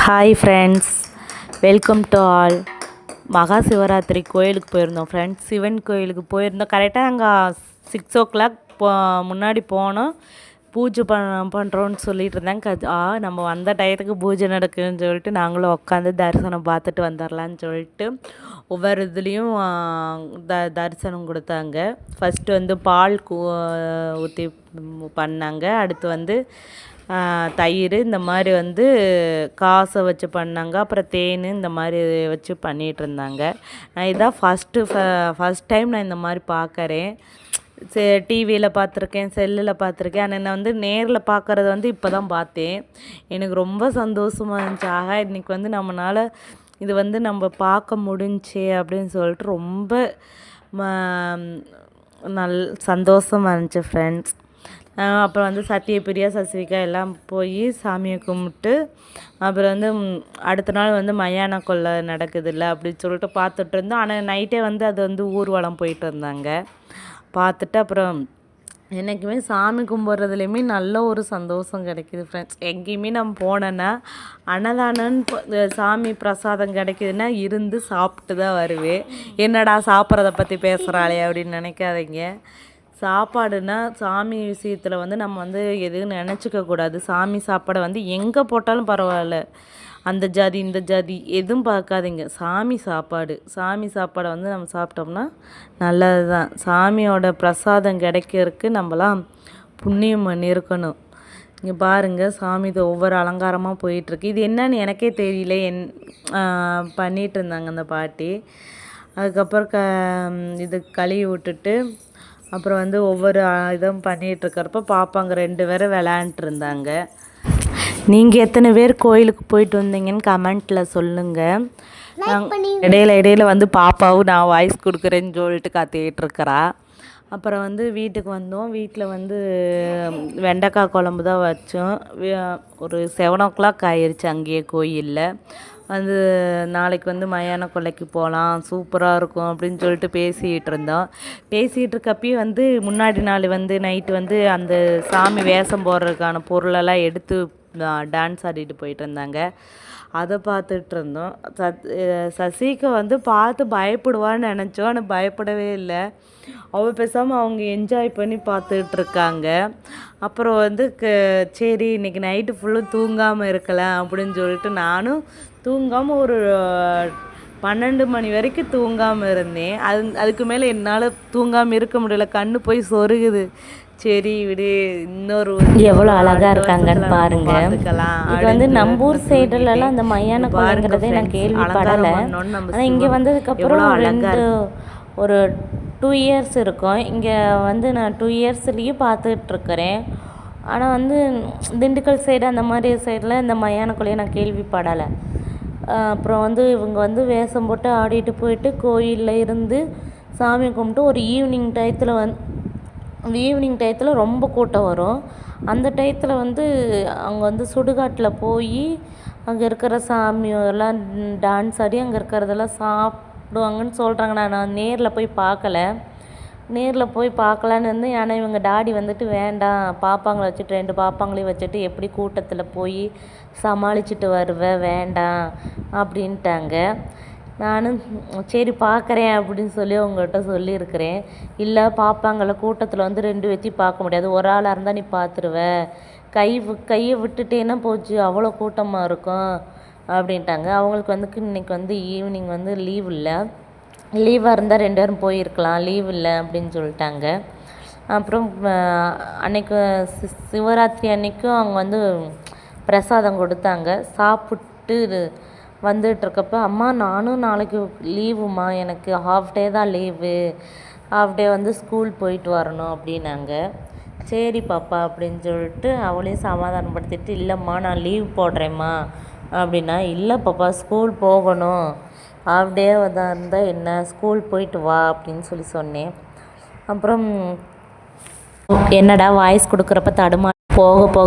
Hi friends welcome to all Maha Shivaratri கோயிலுக்கு போயிருந்தோம் friends Sivan கோயிலுக்கு போயிருந்தோம். கரெக்டாக அங்கே சிக்ஸ் ஓ கிளாக் போ முன்னாடி போனோம். பூஜை பண்ண பண்ணுறோன்னு சொல்லிட்டு இருந்தாங்க. ஆ நம்ம வந்த டயத்துக்கு பூஜை நடக்குதுன்னு சொல்லிட்டு நாங்களும் உட்காந்து தரிசனம் பார்த்துட்டு வந்துடலான்னு சொல்லிட்டு ஒவ்வொரு இதுலேயும் த தரிசனம் கொடுத்தாங்க. ஃபஸ்ட்டு வந்து பால் ஊற்றி பண்ணாங்க. அடுத்து வந்து தயிர் இந்த மாதிரி வந்து காசை வச்சு பண்ணாங்க. அப்புறம் தேன் இந்த மாதிரி வச்சு பண்ணிகிட்டு இருந்தாங்க. நான் இதான் ஃபஸ்ட்டு ஃபஸ்ட் டைம் நான் இந்த மாதிரி பார்க்கறேன் சே டிவியில் பார்த்துருக்கேன் செல்லில் பார்த்துருக்கேன் ஆனால் நான் வந்து நேரில் பார்க்குறது வந்து இப்போ தான் பார்த்தேன். எனக்கு ரொம்ப சந்தோஷமாக இருந்துச்சு. ஆக இன்றைக்கி வந்து நம்மளால் இது வந்து நம்ம பார்க்க முடிஞ்சே அப்படின்னு சொல்லிட்டு ரொம்ப ம- நல் சந்தோஷமாக இருந்துச்சு ஃப்ரெண்ட்ஸ் அப்புறம் வந்து சத்யபிரியா சசிவிகா எல்லாம் போய் சாமியை கும்பிட்டு அப்புறம் வந்து அடுத்த நாள் வந்து மயான கொள்ளை நடக்குதுல்ல அப்படின்னு சொல்லிட்டு பார்த்துட்டு இருந்தோம். ஆனால் நைட்டே வந்து அது வந்து ஊர்வலம் போயிட்டு இருந்தாங்க. பார்த்துட்டு அப்புறம் என்றைக்குமே சாமி கும்பிட்றதுலையுமே நல்ல ஒரு சந்தோஷம் கிடைக்கிது ஃப்ரெண்ட்ஸ் எங்கேயுமே நம்ம போனேன்னா அன்னதானம்னு சாமி பிரசாதம் கிடைக்குதுன்னா இருந்து சாப்பிட்டு தான் வருவேன். என்னடா சாப்பிட்றத பற்றி பேசுகிறாளே அப்படின்னு நினைக்காதீங்க. சாப்பாடுனா சாமி விஷயத்தில் வந்து நம்ம வந்து எதுவும் நினச்சிக்க கூடாது. சாமி சாப்பாடை வந்து எங்கே போட்டாலும் பரவாயில்ல. அந்த ஜாதி இந்த ஜாதி எதுவும் பார்க்காதீங்க. சாமி சாப்பாடு. சாமி சாப்பாடை வந்து நம்ம சாப்பிட்டோம்னா நல்லது தான் சாமியோட பிரசாதம் கிடைக்கிறதுக்கு நம்மலாம் புண்ணியம் பண்ணியிருக்கணும். இங்கே பாருங்கள் சாமி இது ஒவ்வொரு அலங்காரமாக போயிட்டுருக்கு. இது என்னன்னு எனக்கே தெரியல. என் பண்ணிகிட்டு இருந்தாங்க அந்த பாட்டி. அதுக்கப்புறம் க இது கழுவி விட்டுட்டு அப்புறம் வந்து ஒவ்வொரு இதுவும் பண்ணிகிட்டு இருக்கிறப்ப பாப்பாங்க ரெண்டு பேரும் விளையாண்டுட்டு இருந்தாங்க. நீங்கள் எத்தனை பேர் கோயிலுக்கு போயிட்டு வந்தீங்கன்னு கமெண்ட்டில் சொல்லுங்கள் இடையில இடையில வந்து பாப்பாவும் நான் வாய்ஸ் கொடுக்குறேன்னு சொல்லிட்டு கத்திக்கிட்டு இருக்கிறா. அப்புறம் வந்து வீட்டுக்கு வந்தோம். வீட்டில் வந்து வெண்டைக்காய் குழம்பு தான் வச்சோம். ஒரு செவன் ஓ கிளாக் ஆயிடுச்சு அங்கேயே கோயிலில். வந்து நாளைக்கு வந்து மயான கொள்ளைக்கு போகலாம் சூப்பராக இருக்கும் அப்படின்னு சொல்லிட்டு பேசிகிட்டு இருந்தோம். பேசிகிட்டு இருக்கப்பயும் வந்து முன்னாடி நாள் வந்து நைட்டு வந்து அந்த சாமி வேஷம் போடுறதுக்கான பொருளெல்லாம் எடுத்து டான்ஸ் ஆடிட்டு போயிட்டு இருந்தாங்க. அதை பார்த்துட்டு இருந்தோம். சத் சசிக்கு வந்து பார்த்து பயப்படுவான்னு நினச்சோம். ஆனால் பயப்படவே இல்லை. அவள் பேசாமல் அவங்க என்ஜாய் பண்ணி பார்த்துட்டு இருக்காங்க. அப்புறம் வந்து க சரி இன்னைக்கு நைட்டு ஃபுல்லும் தூங்காமல் இருக்கலாம் அப்படின்னு சொல்லிட்டு நானும் தூங்காமல் ஒரு பன்னெண்டு மணி வரைக்கும் தூங்காமல் இருந்தேன். அது அதுக்கு மேலே என்னால் தூங்காமல் இருக்க முடியல. கண்ணு போய் சொருகுது. சரி விடு இன்னொரு எவ்வளோ அழகா இருக்காங்கன்னு பாருங்க. இது வந்து நம்ம ஊர் சைடுலலாம் அந்த மயான கொலைங்கிறதே நான் கேள்விப்படலை. ஆனால் இங்கே வந்ததுக்கப்புறம் ரெண்டு ஒரு டூ இயர்ஸ் இருக்கும். இங்கே வந்து நான் டூ இயர்ஸ்லேயும் பார்த்துட்டு இருக்கிறேன் ஆனால் வந்து திண்டுக்கல் சைடு அந்த மாதிரி சைடில் இந்த மயான கொலையை நான் கேள்விப்படலை. அப்புறம் வந்து இவங்க வந்து வேஷம் போட்டு ஆடிட்டு போயிட்டு கோயிலில் இருந்து சாமி கும்பிட்டு ஒரு ஈவினிங் டயத்தில் வந் ஈவினிங் டயத்தில் ரொம்ப கூட்டம் வரும். அந்த டயத்தில் வந்து அவங்க வந்து சுடுகாட்டில் போய் அங்கே இருக்கிற சாமியெல்லாம் டான்ஸ் ஆடி அங்கே இருக்கிறதெல்லாம் சாப்பிடுவாங்கன்னு சொல்கிறாங்க நான் நான் நேரில் போய் பார்க்கல. நேரில் போய் பார்க்கலான்னு இருந்தேன். ஆனால் இவங்க டாடி வந்துட்டு வேண்டாம். பாப்பாங்களை வச்சுட்டு ரெண்டு பாப்பாங்களையும் வச்சுட்டு எப்படி கூட்டத்தில் போய் சமாளிச்சுட்டு வருவ? வேண்டாம். அப்படின்ட்டாங்க. நானும் சரி பார்க்குறேன் அப்படின்னு சொல்லி உங்கள்கிட்ட சொல்லியிருக்கிறேன். இல்லை பாப்பாங்களை கூட்டத்தில் வந்து ரெண்டு வச்சு பார்க்க முடியாது. ஒரு ஆளாக இருந்தால் நீ பார்த்துருவ. கை வி- கையை விட்டுட்டேன்னா போச்சு. அவ்வளோ கூட்டமாக இருக்கும். அப்படின்ட்டாங்க. அவங்களுக்கு வந்து இன்னைக்கு வந்து ஈவினிங் வந்து லீவ் இல்லை. லீவாக இருந்தால் ரெண்டு பேரும் போயிருக்கலாம். லீவ் இல்லை அப்படின்னு சொல்லிட்டாங்க. அப்புறம் அன்னைக்கு சி- சிவராத்திரி அன்னைக்கும் அவங்க வந்து பிரசாதம் கொடுத்தாங்க. சாப்பிட்டு வந்துட்டுருக்கப்ப அம்மா நானும் நாளைக்கு லீவுமா எனக்கு ஹாஃப் டே தான் லீவு ஹாஃப் டே வந்து ஸ்கூல் போயிட்டு வரணும் அப்படின்னாங்க. சரி பாப்பா அப்படின்னு சொல்லிட்டு அவளையும் சமாதானப்படுத்திட்டு இல்லைம்மா நான் லீவ் போடுறேம்மா. அப்படின்னா இல்லை பாப்பா ஸ்கூல் போகணும். ஹாஃப் டே தான் இருந்தால் என்ன ஸ்கூல் போயிட்டு வா அப்படின்னு சொல்லி சொன்னேன். அப்புறம் என்னடா வாய்ஸ் கொடுக்குறப்ப தடுமா போக போக